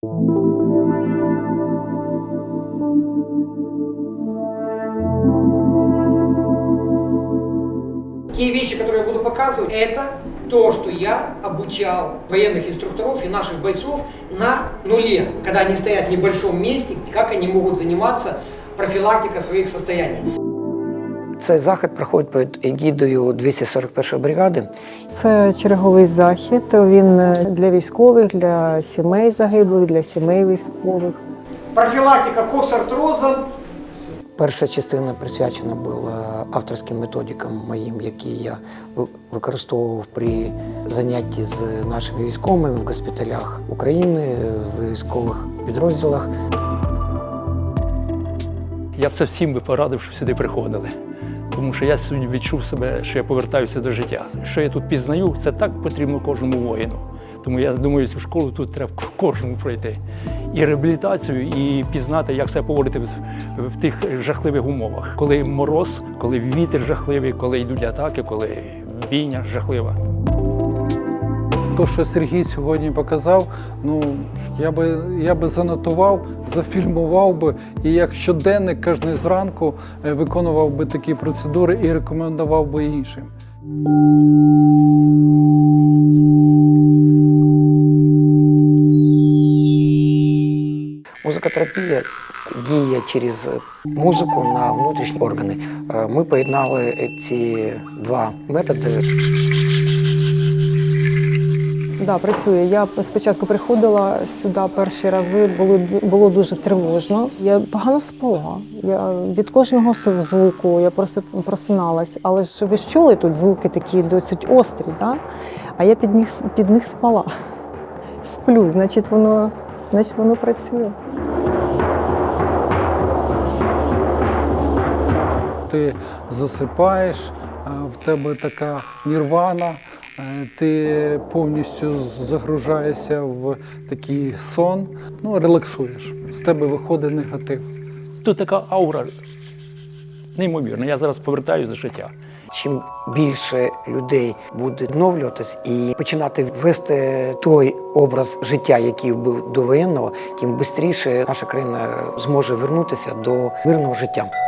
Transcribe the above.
Те вещи, которые я буду показывать, это то, что я обучал военных инструкторов и наших бойцов на нуле, когда они стоят в небольшом месте, как они могут заниматься профилактикой своих состояний. Цей захід проходить під егідою 241-ї бригади. Це черговий захід. Він е, для військових, для сімей загиблих, для сімей військових. Профілактика коксартроза. Перша частина присвячена була авторським методикам моїм, які я використовував при занятті з нашими військовими в госпіталях України, в військових підрозділах. Я б це всім би порадив, щоб сюди приходили. Тому що я сьогодні відчув себе, що я повертаюся до життя. Що я тут пізнаю, це так потрібно кожному воїну. Тому я думаю, цю школу тут треба кожному пройти. І реабілітацію, і пізнати, як себе поводити в, тих жахливих умовах. Коли мороз, коли вітер жахливий, коли йдуть атаки, коли бійня жахлива. То, що Сергій сьогодні показав, ну я би я би занотував, зафільмував би і як щоденник кожен зранку е, виконував би такі процедури і рекомендував би іншим. Музикотерапія діє через музику на внутрішні органи. Е, Ми поєднали ці два методи. Да, працює. Я спочатку приходила сюди перші рази, було, було дуже тривожно. Я погано спала. Я від кожного звуку я проси- просиналась. Але ж ви ж чули тут звуки такі досить острі, да? а я під них, під них спала. Сплю, значить воно, значить воно працює. Ти засипаєш, в тебе така нірвана, ти повністю загружаєшся в такий сон, ну релаксуєш. З тебе виходить негатив. Тут така аура неймовірна. Я зараз повертаюся до життя. Чим більше людей буде відновлюватись і починати вести той образ життя, який був до воєнного, тим швидше наша країна зможе вернутися до мирного життя.